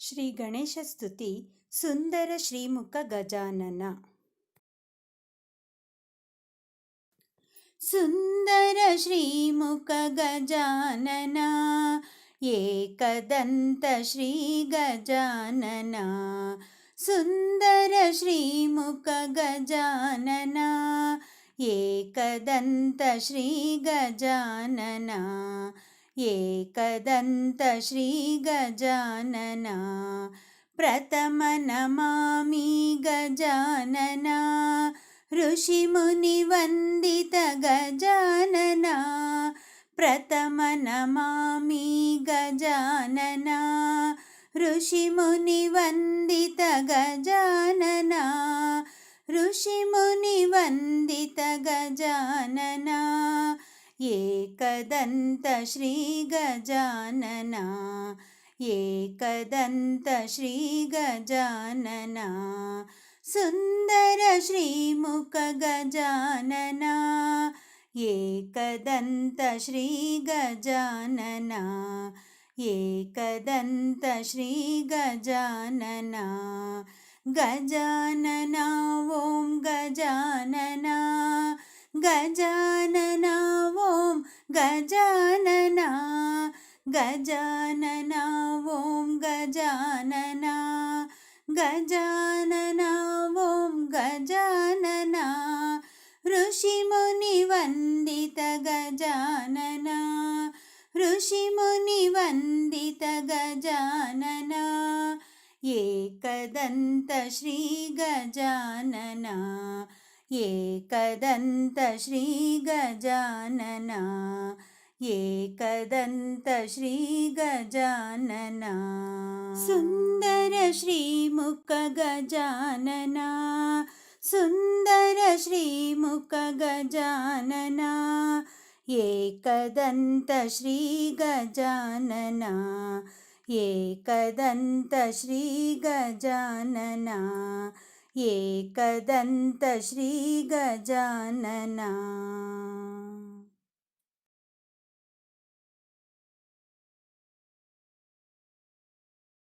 ಶ್ರೀ ಗಣೇಶ ಸ್ತುತಿ ಸುಂದರ ಶ್ರೀಮುಖ ಗಜಾನನ ಸುಂದರ ಶ್ರೀಮುಖ ಗಜಾನನ ಏಕದಂತ ಶ್ರೀ ಗಜಾನನ ಸುಂದರ ఏకదంత శ్రీ గజానన ప్రథమ నమామి గజానన ऋषिमुनि वन्दित गजानना प्रथम नमामि गजानना ऋषिमुनि वन्दित गजानना ऋषिमुनि वन्दित गजानना ఏకదంత శ్రీ గజానన ఏకదంత శ్రీ గజానన సుందర శ్రీముఖ గజానన ఏకదంత శ్రీ గజానన ఏకదంత శ్రీ గజానన గజానన ఓం గజాన గజాననా గజాననా ఓం గజాననా గజాననా ఓం గజాననా ಋಷಿಮುನಿ ವಂದಿತ ಗಜಾನನ ಋಷಿಮುನಿ ವಂದಿತ ಗಜಾನನ ಏಕದಂತ ಶ್ರೀ ಗಜಾನನ एकदन्त श्रीगजानना एकदन्त श्रीगजानना सुन्दर श्रीमुखगजानना सुन्दर श्रीमुखगजानना एकदन्त श्रीगजानना एकदन्त श्रीगजानना एकदन्तश्रीगजनना